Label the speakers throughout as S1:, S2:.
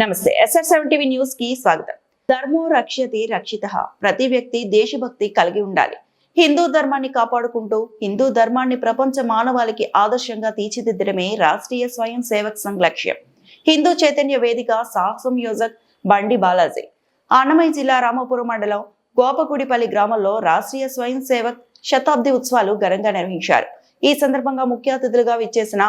S1: నమస్తే. SR seven TV న్యూస్కి స్వాగతం. ధర్మో రక్ష్యతి రక్షిత. ప్రతి వ్యక్తి దేశభక్తి కలిగి ఉండాలి. హిందూ ధర్మాన్ని కాపాడుకుంటూ హిందూ ధర్మాన్ని ప్రపంచ మానవాళికి ఆదర్శంగా తీర్చిదిద్దడమే రాష్ట్రీయ స్వయం సేవక్ సంఘ్ లక్ష్యం. హిందూ చైతన్య వేదిక సాహసం యోజక్ బండి బాలాజీ. అన్నమయ్య జిల్లా రామపురం మండలం గోపగుడిపల్లి గ్రామంలో రాష్ట్రీయ స్వయం సేవక్ శతాబ్ది ఉత్సవాలు ఘనంగా నిర్వహించారు. ఈ సందర్భంగా ముఖ్య అతిథులుగా విచ్చేసిన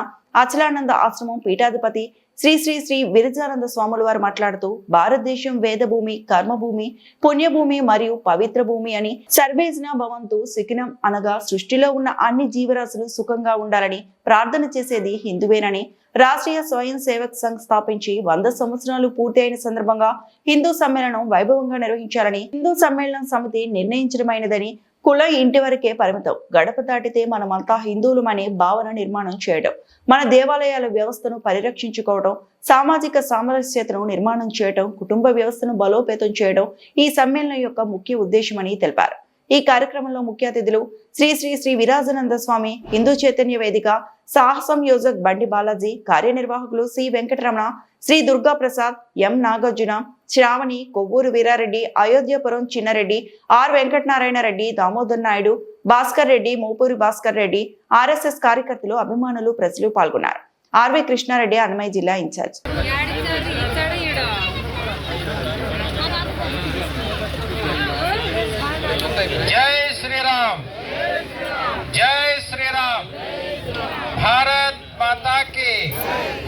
S1: అచలానంద ఆశ్రమం పీఠాధిపతి శ్రీ శ్రీ శ్రీ విరజానంద స్వాముల వారు మాట్లాడుతూ భారతదేశం వేదభూమి కర్మభూమి పుణ్యభూమి మరియు పవిత్ర భూమి అని సర్వేజ్న భవంతు సుఖినం అనగా సృష్టిలో ఉన్న అన్ని జీవరాశులు సుఖంగా ఉండాలని ప్రార్థన చేసేది హిందువేనని రాష్ట్రీయ స్వయం సేవక్ సంఘ్ స్థాపించి వంద సంవత్సరాలు పూర్తి అయిన సందర్భంగా హిందూ సమ్మేళనం వైభవంగా నిర్వహించాలని హిందూ సమ్మేళనం సమితి నిర్ణయించడమైనదని కుల ఇంటి వరకే పరిమితం. గడప దాటితే మనమంతా హిందువులమనే భావన నిర్మాణం చేయడం మన దేవాలయాల వ్యవస్థను పరిరక్షించుకోవడం సామాజిక సామరస్యతను నిర్మాణం చేయడం కుటుంబ వ్యవస్థను బలోపేతం చేయడం ఈ సమ్మేళనం యొక్క ముఖ్య ఉద్దేశమని తెలిపారు. ఈ కార్యక్రమంలో ముఖ్య అతిథులు శ్రీ శ్రీ శ్రీ విరాజానంద స్వామి హిందూ చైతన్య వేదిక సాహసం యోజక్ Bandi Balaji కార్యనిర్వాహకులు C Venkataramana Sri Durga Prasad M Nagarjuna Sravani Kovvuru Veerareddy Ayodhyapuram Chinnareddy R Venkatanarayana Reddy Damodar Naidu Bhaskar Reddy Mopuri Bhaskar Reddy RSS కార్యకర్తలు అభిమానులు ప్రజలు పాల్గొన్నారు. ఆర్వి కృష్ణారెడ్డి అన్నమయ్య జిల్లా ఇన్ఛార్జ్.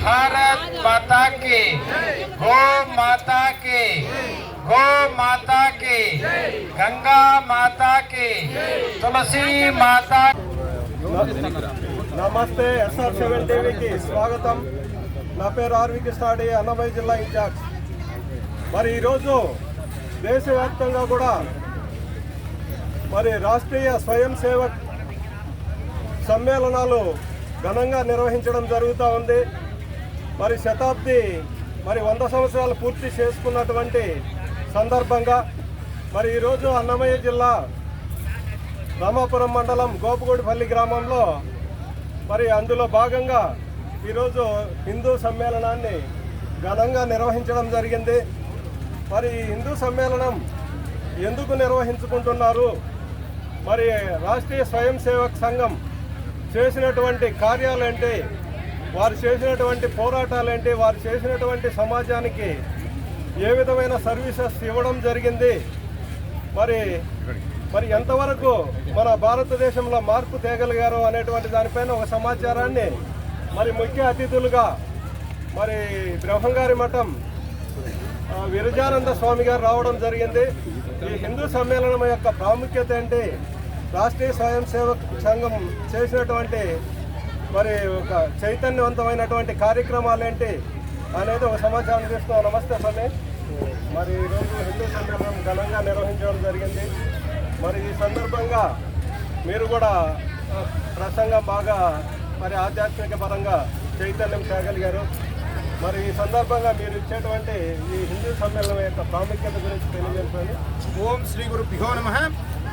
S2: भारत माता की गो माता की गो माता की गंगा माता की तुलसी माता
S3: నమస్తే ఎస్ఆర్ సెవెన్ టీవీకి స్వాగతం నా పేరు ఆర్వి కృష్ణాడి అన్నమయ్య జిల్లా ఇన్ఛార్జ్ మరి ఈరోజు దేశవ్యాప్తంగా కూడా మరి రాష్ట్రీయ స్వయం సేవక్ సమ్మేళనాలు ఘనంగా నిర్వహించడం జరుగుతూ ఉంది మరి శతాబ్ది మరి వంద సంవత్సరాలు పూర్తి చేసుకున్నటువంటి సందర్భంగా మరి ఈరోజు అన్నమయ్య జిల్లా రామాపురం మండలం గోపగూడిపల్లి గ్రామంలో మరి అందులో భాగంగా ఈరోజు హిందూ సమ్మేళనాన్ని ఘనంగా నిర్వహించడం జరిగింది. మరి హిందూ సమ్మేళనం ఎందుకు నిర్వహించుకుంటున్నారు? మరి రాష్ట్రీయ స్వయం సేవక్ సంఘం చేసినటువంటి కార్యాలేంటి వారు చేసినటువంటి పోరాటాలేంటి వారు చేసినటువంటి సమాజానికి ఏ విధమైన సర్వీసెస్ ఇవ్వడం జరిగింది? మరి మరి ఎంతవరకు మన భారతదేశంలో మార్పు తేగలిగారు అనేటువంటి దానిపైన ఒక సమాచారాన్ని మరి ముఖ్య అతిథులుగా మరి బ్రహ్మంగారి మఠం విరజానంద స్వామి గారు రావడం జరిగింది. ఈ హిందూ సమ్మేళనం యొక్క ప్రాముఖ్యత ఏంటి? రాష్ట్రీయ స్వయం సేవక్ సంఘం చేసినటువంటి మరి ఒక చైతన్యవంతమైనటువంటి కార్యక్రమాలు ఏంటి అనేది ఒక సమాచారం తీసుకున్నాం నమస్తే స్వామి. మరి ఈరోజు హిందూ సమ్మేళనం ఘనంగా నిర్వహించడం జరిగింది. మరి ఈ సందర్భంగా మీరు కూడా ప్రసంగం బాగా మరి ఆధ్యాత్మిక పరంగా చైతన్యం చేయగలిగారు. మరి ఈ సందర్భంగా మీరు ఇచ్చేటువంటి ఈ హిందూ సమ్మేళనం యొక్క ప్రాముఖ్యత గురించి తెలియజేస్తాను
S4: ఓం శ్రీ గురు భ్యో నమ.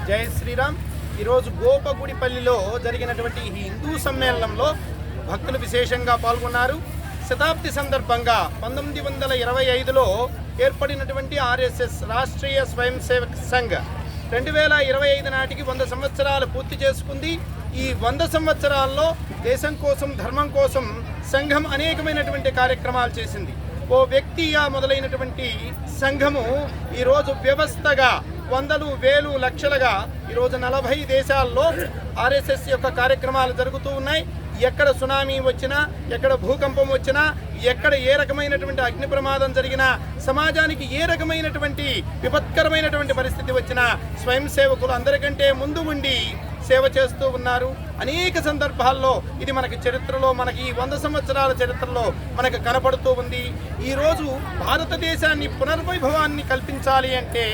S4: జై శ్రీరామ్. ఈరోజు గోపగుడిపల్లిలో జరిగినటువంటి ఈ హిందూ సమ్మేళనంలో భక్తులు విశేషంగా పాల్గొన్నారు. శతాబ్ది సందర్భంగా పంతొమ్మిది వందల ఇరవై ఐదులో ఏర్పడినటువంటి ఆర్ఎస్ఎస్ రాష్ట్రీయ స్వయం సేవక్ సంఘ్ రెండు వేల ఇరవై ఐదు నాటికి వంద సంవత్సరాలు పూర్తి చేసుకుంది. ఈ వంద సంవత్సరాల్లో దేశం కోసం ధర్మం కోసం సంఘం అనేకమైనటువంటి కార్యక్రమాలు చేసింది. ఓ వ్యక్తిగా మొదలైనటువంటి సంఘము ఈరోజు వ్యవస్థగా వందలు వేలు లక్షలుగా ఈరోజు నలభై దేశాల్లో ఆర్ఎస్ఎస్ యొక్క కార్యక్రమాలు జరుగుతూ ఉన్నాయి. ఎక్కడ సునామీ వచ్చినా ఎక్కడ భూకంపం వచ్చినా ఎక్కడ ఏ రకమైనటువంటి అగ్ని ప్రమాదం జరిగినా సమాజానికి ఏ రకమైనటువంటి విపత్కరమైనటువంటి పరిస్థితి వచ్చినా స్వయం సేవకులు అందరికంటే ముందు ఉండి సేవ చేస్తూ ఉన్నారు. అనేక సందర్భాల్లో ఇది మనకి చరిత్రలో మనకి ఈ వంద సంవత్సరాల చరిత్రలో మనకు కనపడుతూ ఉంది. ఈరోజు భారతదేశాన్ని పునర్వైభవాన్ని కల్పించాలి అంటే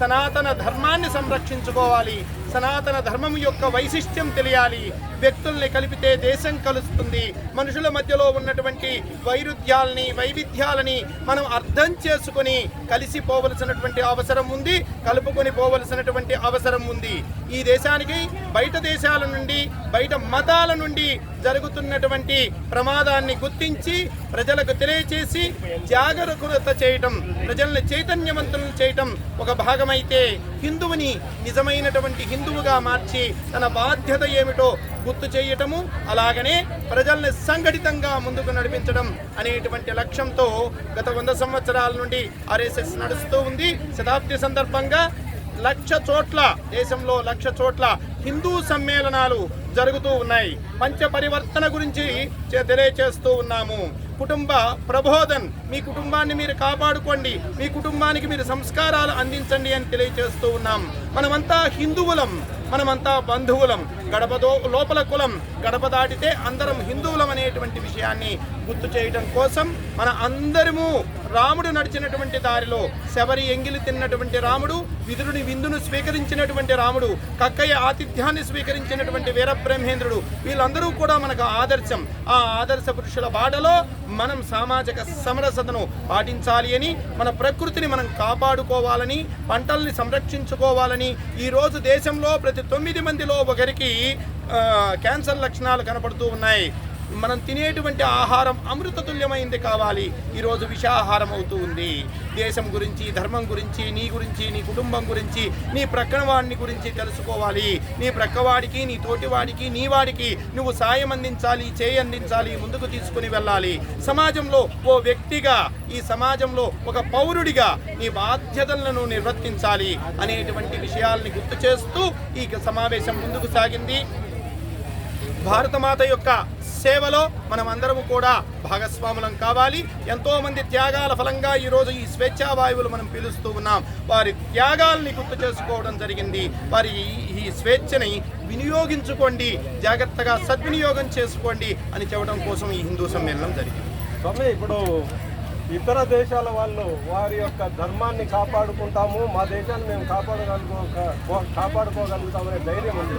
S4: సనాతన ధర్మాన్ని సంరక్షించుకోవాలి. సనాతన ధర్మం యొక్క వైశిష్ట్యం తెలియాలి. వ్యక్తుల్ని కలిపితే దేశం కలుస్తుంది. మనుషుల మధ్యలో ఉన్నటువంటి వైరుధ్యాలని వైవిధ్యాలని మనం అర్థం చేసుకొని కలిసిపోవలసినటువంటి అవసరం ఉంది కలుపుకొని పోవలసినటువంటి అవసరం ఉంది. ఈ దేశానికి బయట దేశాల నుండి బయట మతాల నుండి జరుగుతున్నటువంటి ప్రమాదాన్ని గుర్తించి ప్రజలకు తెలియచేసి జాగరూకత చేయటం ప్రజల్ని చైతన్యవంతులను చేయటం ఒక భాగమైతే హిందువుని నిజమైనటువంటి హిందువుగా మార్చి తన బాధ్యత ఏమిటో గుర్తు చేయటము అలాగనే ప్రజల్ని సంఘటితంగా ముందుకు నడిపించడం అనేటువంటి లక్ష్యంతో గత వంద సంవత్సరాల నుండి ఆర్ఎస్ఎస్ నడుస్తూ ఉంది. శతాబ్ది సందర్భంగా లక్ష చోట్ల దేశంలో లక్ష చోట్ల హిందూ సమ్మేళనాలు జరుగుతూ ఉన్నాయి. పంచ పరివర్తన గురించి తెలియచేస్తూ ఉన్నాము. కుటుంబ ప్రబోధన్ మీ కుటుంబాన్ని మీరు కాపాడుకోండి. మీ కుటుంబానికి మీరు సంస్కారాలు అందించండి అని తెలియచేస్తూ ఉన్నాం. మనమంతా హిందువులం. మనమంతా బంధువులం. గడపదో లోపల కులం. గడప దాటితే అందరం హిందువులం అనేటువంటి విషయాన్ని గుర్తు చేయడం కోసం మన అందరము రాముడు నడిచినటువంటి దారిలో శబరి ఎంగిలి తిన్నటువంటి రాముడు విదురుని విందును స్వీకరించినటువంటి రాముడు కక్కయ్య ఆతిథ్యాన్ని స్వీకరించినటువంటి వీరబ్రహ్మేంద్రుడు వీళ్ళందరూ కూడా మనకు ఆదర్శం. ఆ ఆదర్శ పురుషుల బాటలో మనం సామాజిక సమరసతను పాటించాలి అని మన ప్రకృతిని మనం కాపాడుకోవాలని పంటల్ని సంరక్షించుకోవాలని ఈరోజు దేశంలో ప్రతి తొమ్మిది మందిలో ఒకరికి క్యాన్సర్ లక్షణాలు కనపడుతూ ఉన్నాయి. మనం తినేటువంటి ఆహారం అమృతతుల్యమైంది కావాలి. ఈరోజు విషాహారం అవుతూ ఉంది. దేశం గురించి ధర్మం గురించి నీ గురించి నీ కుటుంబం గురించి నీ ప్రక్కన వాడిని గురించి తెలుసుకోవాలి. నీ ప్రక్కవాడికి నీ తోటివాడికి నీ వాడికి నువ్వు సాయం అందించాలి చేయి అందించాలి ముందుకు తీసుకుని వెళ్ళాలి. సమాజంలో ఓ వ్యక్తిగా ఈ సమాజంలో ఒక పౌరుడిగా నీ బాధ్యతలను నిర్వర్తించాలి అనేటువంటి విషయాల్ని గుర్తు చేస్తూ ఈ సమావేశం ముందుకు సాగింది. భారతమాత యొక్క సేవలో మనం అందరము కూడా భాగస్వాములం కావాలి. ఎంతో మంది త్యాగాల ఫలంగా ఈరోజు ఈ స్వేచ్ఛా వాయువులు మనం పిలుస్తూ ఉన్నాం. వారి త్యాగాల్ని గుర్తు చేసుకోవడం జరిగింది. వారి ఈ స్వేచ్ఛని వినియోగించుకోండి. జాగ్రత్తగా సద్వినియోగం చేసుకోండి అని చెప్పడం కోసం ఈ హిందూ సమ్మేళనం జరిగింది.
S3: స్వామి ఇప్పుడు ఇతర దేశాల వాళ్ళు వారి యొక్క ధర్మాన్ని కాపాడుకుంటాము. మా దేశాన్ని మేము కాపాడగలుగు కాపాడుకోగలుగుతామనే ధైర్యం ఉంది.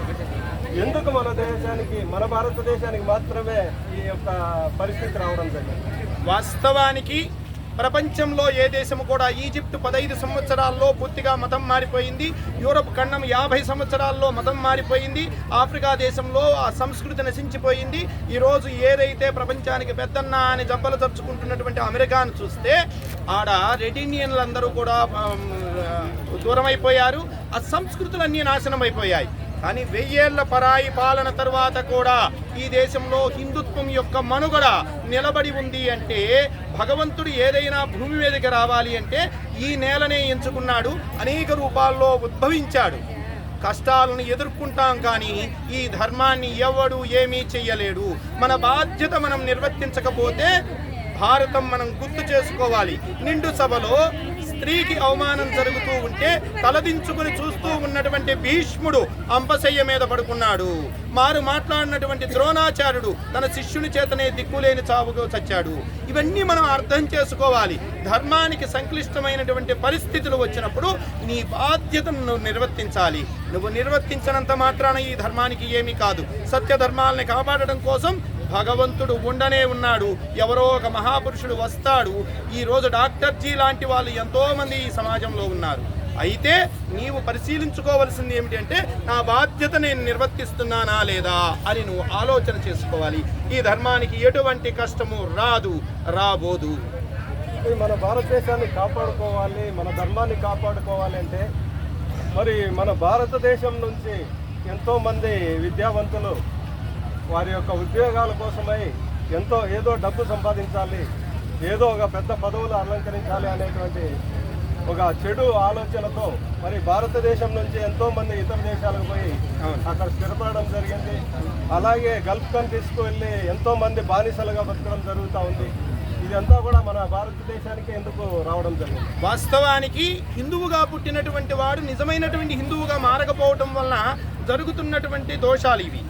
S3: ఎందుకు మన దేశానికి మన భారతదేశానికి మాత్రమే ఈ యొక్క పరిస్థితి రావడం జరిగింది?
S4: వాస్తవానికి ప్రపంచంలో ఏ దేశము కూడా ఈజిప్ట్ పదహైదు సంవత్సరాల్లో పూర్తిగా మతం మారిపోయింది. యూరప్ ఖండం యాభై సంవత్సరాల్లో మతం మారిపోయింది. ఆఫ్రికా దేశంలో ఆ సంస్కృతి నశించిపోయింది. ఈరోజు ఏదైతే ప్రపంచానికి పెద్దన్న అని జబ్బలు తరుచుకుంటున్నటువంటి అమెరికాను చూస్తే ఆడ రెటినియన్లు అందరూ కూడా దూరమైపోయారు. ఆ సంస్కృతులన్నీ నాశనం అయిపోయాయి కానీ వెయ్యేళ్ళ పరాయి పాలన తర్వాత కూడా ఈ దేశంలో హిందుత్వం యొక్క మనుగడ నిలబడి ఉంది అంటే భగవంతుడు ఏదైనా భూమి మీదకి రావాలి అంటే ఈ నేలనే ఎంచుకున్నాడు అనేక రూపాల్లో ఉద్భవించాడు. కష్టాలను ఎదుర్కొంటాం కానీ ఈ ధర్మాన్ని ఎవడు ఏమీ చెయ్యలేడు. మన బాధ్యత మనం నిర్వర్తించకపోతే భారతం మనం గుర్తు చేసుకోవాలి. నిండు సభలో స్త్రీకి అవమానం జరుగుతూ ఉంటే తలదించుకుని చూస్తూ ఉన్నటువంటి భీష్ముడు అంపశయ్య మీద పడుకున్నాడు. మారు మాట్లాడినటువంటి ద్రోణాచార్యుడు తన శిష్యుని చేతనే దిక్కులేని చావుగా చచ్చాడు. ఇవన్నీ మనం అర్థం చేసుకోవాలి. ధర్మానికి సంక్లిష్టమైనటువంటి పరిస్థితులు వచ్చినప్పుడు నీ బాధ్యతను నువ్వు నిర్వర్తించాలి. నువ్వు నిర్వర్తించినంత మాత్రాన ఈ ధర్మానికి ఏమీ కాదు. సత్య ధర్మాలని కాపాడడం కోసం భగవంతుడు ఉండనే ఉన్నాడు. ఎవరో ఒక మహాపురుషుడు వస్తాడు. ఈరోజు డాక్టర్ జీ లాంటి వాళ్ళు ఎంతోమంది ఈ సమాజంలో ఉన్నారు. అయితే నీవు పరిశీలించుకోవలసింది ఏమిటి అంటే నా బాధ్యత నేను నిర్వర్తిస్తున్నానా లేదా అని నువ్వు ఆలోచన చేసుకోవాలి. ఈ ధర్మానికి ఎటువంటి కష్టము రాదు రాబోదు.
S3: మరి మన భారతదేశాన్ని కాపాడుకోవాలి మన ధర్మాన్ని కాపాడుకోవాలి అంటే మరి మన భారతదేశం నుంచి ఎంతోమంది విద్యావంతులు వారి యొక్క ఉద్యోగాల కోసమై ఎంతో ఏదో డబ్బు సంపాదించాలి ఏదో ఒక పెద్ద పదవులు అలంకరించాలి అనేటువంటి ఒక చెడు ఆలోచనతో మరి భారతదేశం నుంచి ఎంతో మంది ఇతర దేశాలకు పోయి అక్కడ స్థిరపడడం జరిగింది. అలాగే గల్ఫ్ కంట్రీస్కు వెళ్ళి ఎంతో మంది బానిసలుగా బతకడం జరుగుతూ ఉంది. ఇదంతా కూడా మన భారతదేశానికి ఎందుకు రావడం జరిగింది?
S4: వాస్తవానికి హిందువుగా పుట్టినటువంటి వాడు నిజమైనటువంటి హిందువుగా మారకపోవటం వలన జరుగుతున్నటువంటి దోషాలు ఇవి.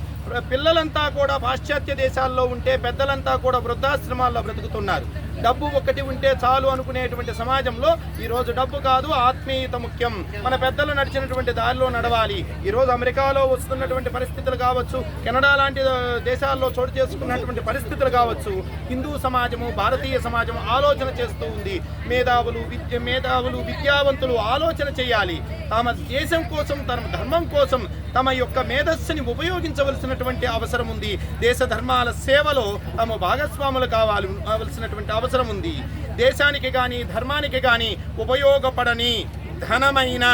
S4: పిల్లలంతా కూడా పాశ్చాత్య దేశాల్లో ఉంటే పెద్దలంతా కూడా వృద్ధాశ్రమాల్లో బ్రతుకుతున్నారు. డబ్బు ఒకటి ఉంటే చాలు అనుకునేటువంటి సమాజంలో ఈ రోజు డబ్బు కాదు ఆత్మీయత ముఖ్యం. మన పెద్దలు నడిచినటువంటి దారిలో నడవాలి. ఈ రోజు అమెరికాలో వస్తున్నటువంటి పరిస్థితులు కావచ్చు కెనడా లాంటి దేశాల్లో చోటు చేసుకున్నటువంటి పరిస్థితులు కావచ్చు హిందూ సమాజము భారతీయ సమాజం ఆలోచన చేస్తూ ఉంది. మేధావులు విద్య మేధావులు విద్యావంతులు ఆలోచన చేయాలి. తమ దేశం కోసం తమ ధర్మం కోసం తమ యొక్క మేధస్సుని ఉపయోగించవలసినటువంటి అవసరం ఉంది. దేశ ధర్మాల సేవలో తమ భాగస్వాములు కావాలి అవలసినటువంటి అవసరం ఉంది దేశానికి కానీ ధర్మానికి కానీ ఉపయోగపడని ధనమైన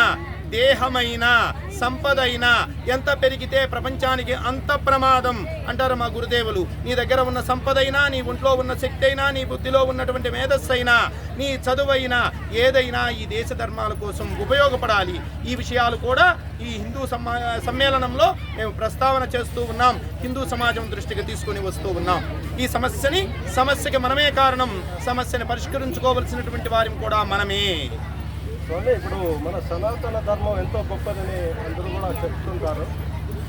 S4: దేహమైన సంపదైన ఎంత పెరిగితే ప్రపంచానికి అంత ప్రమాదం అంటారు మా గురుదేవులు. నీ దగ్గర ఉన్న సంపదైనా నీ ఒంట్లో ఉన్న శక్తి అయినా నీ బుద్ధిలో ఉన్నటువంటి మేధస్సైనా నీ చదువైనా ఏదైనా ఈ దేశ ధర్మాల కోసం ఉపయోగపడాలి. ఈ విషయాలు కూడా ఈ హిందూ సమ్మా సమ్మేళనంలో మేము ప్రస్తావన చేస్తూ ఉన్నాం. హిందూ సమాజం దృష్టికి తీసుకొని వస్తూ ఉన్నాం. ఈ సమస్యని సమస్యకి మనమే కారణం. సమస్యని పరిష్కరించుకోవలసినటువంటి వారిని కూడా మనమే.
S3: స్వామి ఇప్పుడు మన సనాతన ధర్మం ఎంతో గొప్పదని అందరూ కూడా చెప్తుంటారు.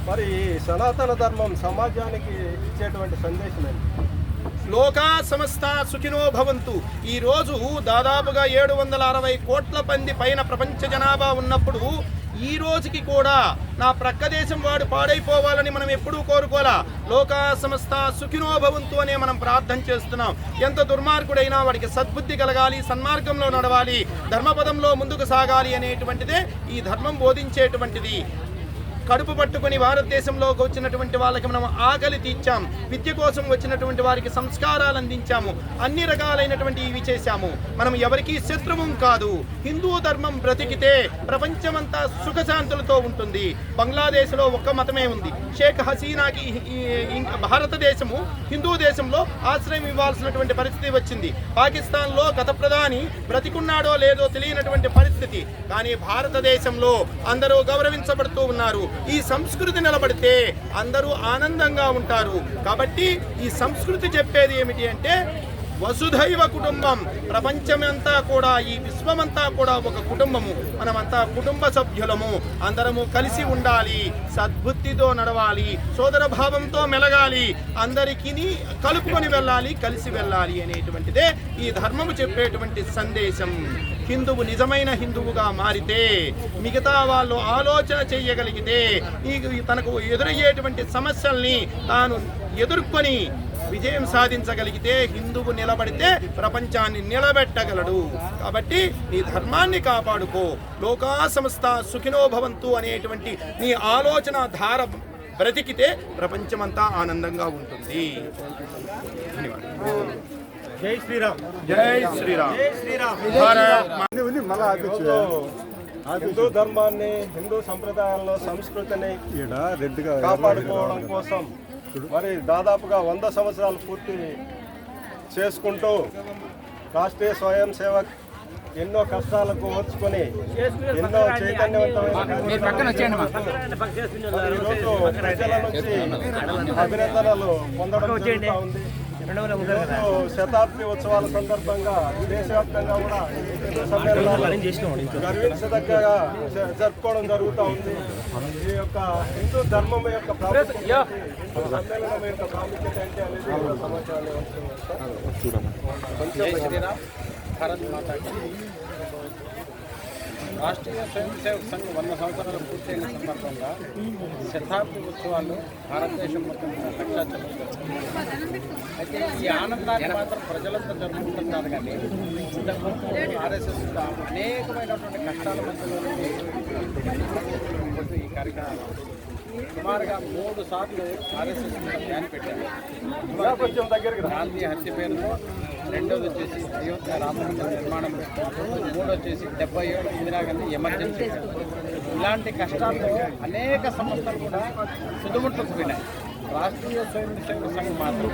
S3: మరి సనాతన ధర్మం సమాజానికి ఇచ్చేటువంటి సందేశం ఏంటి?
S4: లోకా సమస్త సుఖినో భవంతు. ఈ రోజు దాదాపుగా ఏడు వందల అరవై కోట్ల మంది పైన ప్రపంచ జనాభా ఉన్నప్పుడు ఈ రోజుకి కూడా నా ప్రక్క దేశం వాడు పాడైపోవాలని మనం ఎప్పుడూ కోరుకోలా? లోకా సమస్త సుఖినో భవంతు అనే మనం ప్రార్థన చేస్తున్నాం. ఎంత దుర్మార్గుడైనా వాడికి సద్బుద్ధి కలగాలి సన్మార్గంలో నడవాలి. ధర్మపదంలో ముందుకు సాగాలి అనేటువంటిదే ఈ ధర్మం బోధించేటువంటిది. కడుపు పట్టుకొని భారతదేశంలోకి వచ్చినటువంటి వాళ్ళకి మనం ఆకలి తీర్చాం. విద్య కోసం వచ్చినటువంటి వారికి సంస్కారాలు అందించాము. అన్ని రకాలైనటువంటి ఇవి చేశాము. మనం ఎవరికీ శత్రువం కాదు. హిందూ ధర్మం బ్రతికితే ప్రపంచమంతా సుఖశాంతులతో ఉంటుంది. బంగ్లాదేశ్లో ఒక్క మతమే ఉంది. షేక్ హసీనాకి భారతదేశము హిందూ దేశంలో ఆశ్రయం ఇవ్వాల్సినటువంటి పరిస్థితి వచ్చింది. పాకిస్తాన్లో గత ప్రధాని బ్రతికున్నాడో లేదో తెలియనటువంటి పరిస్థితి. కానీ భారతదేశంలో అందరూ గౌరవించబడుతూ ఉన్నారు. ఈ సంస్కృతి నిలబడితే అందరూ ఆనందంగా ఉంటారు. కాబట్టి ఈ సంస్కృతి చెప్పేది ఏమిటి అంటే వసుధైవ కుటుంబం. ప్రపంచమంతా కూడా ఈ విశ్వమంతా కూడా ఒక కుటుంబము. మనమంతా కుటుంబ సభ్యులము. అందరము కలిసి ఉండాలి. సద్బుద్ధితో నడవాలి. సోదర భావంతో మెలగాలి. అందరికీ కలుపుకొని వెళ్ళాలి కలిసి వెళ్ళాలి అనేటువంటిదే ఈ ధర్మము చెప్పేటువంటి సందేశం. హిందువు నిజమైన హిందువుగా మారితే మిగతా వాళ్ళు ఆలోచన చేయగలిగితే ఈ తనకు ఎదురయ్యేటువంటి సమస్యల్ని తాను ఎదుర్కొని విజయం సాధించగలిగితే హిందువు నిలబడితే ప్రపంచాన్ని నిలబెట్టగలడు. కాబట్టి నీ ధర్మాన్ని కాపాడుకో. లోకా సంస్థ సుఖినో భవంతు అనేటువంటి నీ ఆలోచన ధార బ్రతికితే ప్రపంచమంతా ఆనందంగా ఉంటుంది. ధన్యవాదాలు.
S3: జై శ్రీరామ్.
S4: జై శ్రీరామ్. జై శ్రీరామ్.
S3: ఈరోజు హిందూ ధర్మాన్ని హిందూ సంప్రదాయాల్లో సంస్కృతిని కాపాడుకోవడం కోసం మరి దాదాపుగా వంద సంవత్సరాలు పూర్తి చేసుకుంటూ రాష్ట్రీయ స్వయం సేవక్ ఎన్నో కష్టాలకు ఓర్చుకొని ఎన్నో చైతన్యవంతమైన ప్రజల నుంచి అభినందనలు పొందడం జరుగుతూ ఉంది. శతాబ్ది ఉత్సవాల సందర్భంగా దేశవ్యాప్తంగా కూడా గర్వించదగ్గగా జరుపుకోవడం జరుగుతూ ఉంది. ఈ యొక్క హిందూ ధర్మం యొక్క? సమ్మేళనం యొక్క ప్రాముఖ్యత ఏంటి అనేది సమాచారం
S5: భారత్ మాతాకి. రాష్ట్రీయ స్వయం సేవక్ సంఘ్ వంద సంవత్సరాలు పూర్తయిన సందర్భంగా శతాబ్ది ఉత్సవాలు భారతదేశం మొత్తం జరుపుకుంటున్నారు. అయితే ఈ ఆనందాన్ని మాత్రం ప్రజలంతా జరుపుకుంటున్నారు కానీ ఇంతకుముందు ఆర్ఎస్ఎస్ అనేకమైనటువంటి కష్టాల మధ్యలో ఈ కార్యక్రమం సుమారుగా మూడు సార్లు ఆర్ఎస్ఎస్ బ్యాన్ పెట్టారు. గాంధీ హత్య పేరుతో రెండోది వచ్చేసి అయోధ్య రామమందిర నిర్మాణం మూడు వచ్చేసి డెబ్బై ఏడు ఇందిరాగాంధీ ఎమర్జెన్సీ. ఇలాంటి కష్టాల్లో అనేక సంస్థలు కూడా సుదుముట్టుకుపోయినాయి రాష్ట్రీయ స్వయం సేవక సంఘం మాత్రం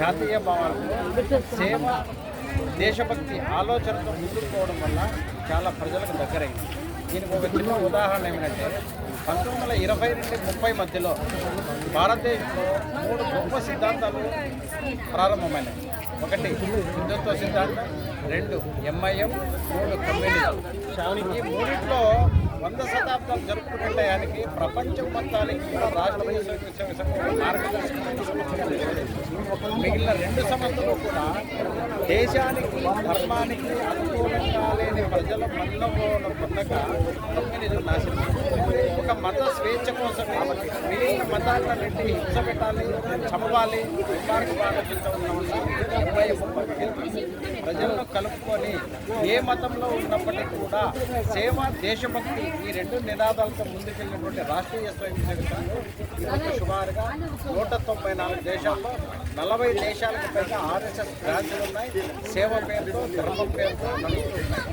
S5: జాతీయ భావాలతో సేవ దేశభక్తి ఆలోచనతో ముందుకు పోవడం వల్ల చాలా ప్రజలకు దగ్గరైంది. దీనికి ఒక చిన్న ఉదాహరణ ఏమిటంటే పంతొమ్మిది వందల ఇరవై నుండి ముప్పై మధ్యలో భారతదేశంలో మూడు గొప్ప సిద్ధాంతాలు ప్రారంభమైనాయి ఒకటి హిందుత్వ సిద్ధాంతం రెండు ఎంఐఎం మూడు కమ్యూనిజం. ఈ మూడింట్లో వంద శతాబ్దాలు జరుపుకునే టయానికి ప్రపంచం మొత్తానికి కూడా రాష్ట్రీయ స్వయం మిగిలిన రెండు సంస్థలు కూడా దేశానికి ధర్మానికి అనుకూలంగా లేని ప్రజల మనలో పొందక కమ్యూనిజం నాశనం. ఒక మత స్వేచ్ఛ కోసమే మిగిలిన మతాలన్నింటి హింస పెట్టాలి చంపాలి ప్రజలను కలుపుకొని ఏ మతంలో ఉన్నప్పటికీ కూడా సేవ దేశభక్తి ఈ రెండు నినాదాలతో ముందుకెళ్ళినటువంటి రాష్ట్రీయ స్వయం సేవకులు ఈరోజు సుమారుగా నూట తొంభై నాలుగు దేశాల్లో నలభై దేశాలకు పైగా ఆర్ఎస్ఎస్ బ్రాంచ్లు ఉన్నాయి. సేవ పేరుతో ధర్మం పేరుతో నడుస్తున్నాయి.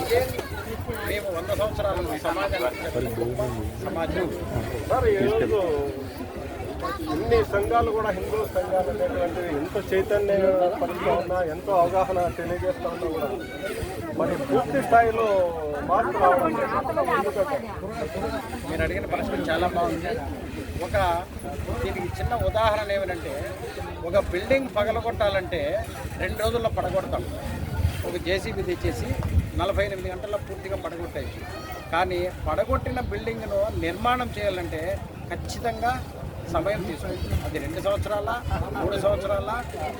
S5: ఇదే మేము వంద సంవత్సరాలు సమాజానికి సమాజం
S3: సార్ ఇన్ని సంఘాలు కూడా హిందూ సంఘాలు అనేటువంటివి ఎంతో చైతన్య పరుస్తూ ఉన్నా ఎంతో అవగాహన తెలియజేస్తా ఉన్నా కూడా మరి పూర్తి స్థాయిలో మార్పు రావడం
S5: మీరు అడిగిన ప్రశ్న చాలా బాగుంది. ఒక దీనికి చిన్న ఉదాహరణ ఏమిటంటే ఒక బిల్డింగ్ పగలగొట్టాలంటే రెండు రోజుల్లో పడగొడతాం. ఒక జేసీబీ తెచ్చేసి నలభై ఎనిమిది గంటల్లో పూర్తిగా పడగొట్టేసి కానీ పడగొట్టిన బిల్డింగ్ను నిర్మాణం చేయాలంటే ఖచ్చితంగా సమయం తీసుకుంటుంది. అది రెండు సంవత్సరాల మూడు సంవత్సరాల?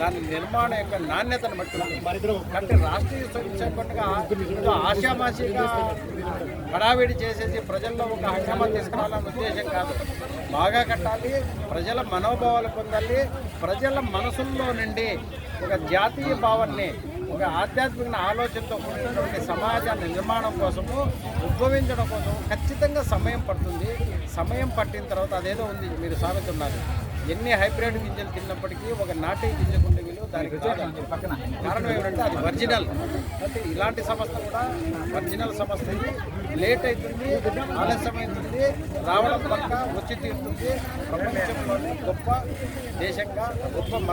S5: దాని నిర్మాణం యొక్క నాణ్యతను బట్టి కాబట్టి రాష్ట్రీయ స్వయం సేవకునిగా ఆశామాషిగా హడావిడి చేసేసి ప్రజల్లో ఒక హంగామా తీసుకురావాలన్న ఉద్దేశం కాదు. బాగా కట్టాలి ప్రజల మనోభావాలు పొందాలి ప్రజల మనసుల్లో నుండి ఒక జాతీయ భావాన్ని ఒక ఆధ్యాత్మిక ఆలోచనతో కూడినటువంటి సమాజాన్ని నిర్మాణం కోసము ఉద్భవించడం కోసం ఖచ్చితంగా సమయం పడుతుంది. సమయం పట్టిన తర్వాత అదేదో ఉంది మీరు సాగుతున్నారు. ఎన్ని హైబ్రిడ్ గింజలు తిన్నప్పటికీ ఒక నాటి గింజకుండే విలువ దానికి రాదు. కారణం ఏమిటంటే అది ఒరిజినల్. అంటే ఇలాంటి సంస్థ కూడా ఒరిజినల్ సంస్థ లేట్ అవుతుంది ఆలస్యం అవుతుంది రావడం పక్క వచ్చి తీరుతుంది. ప్రపంచంలోనే గొప్ప దేశంగా గొప్ప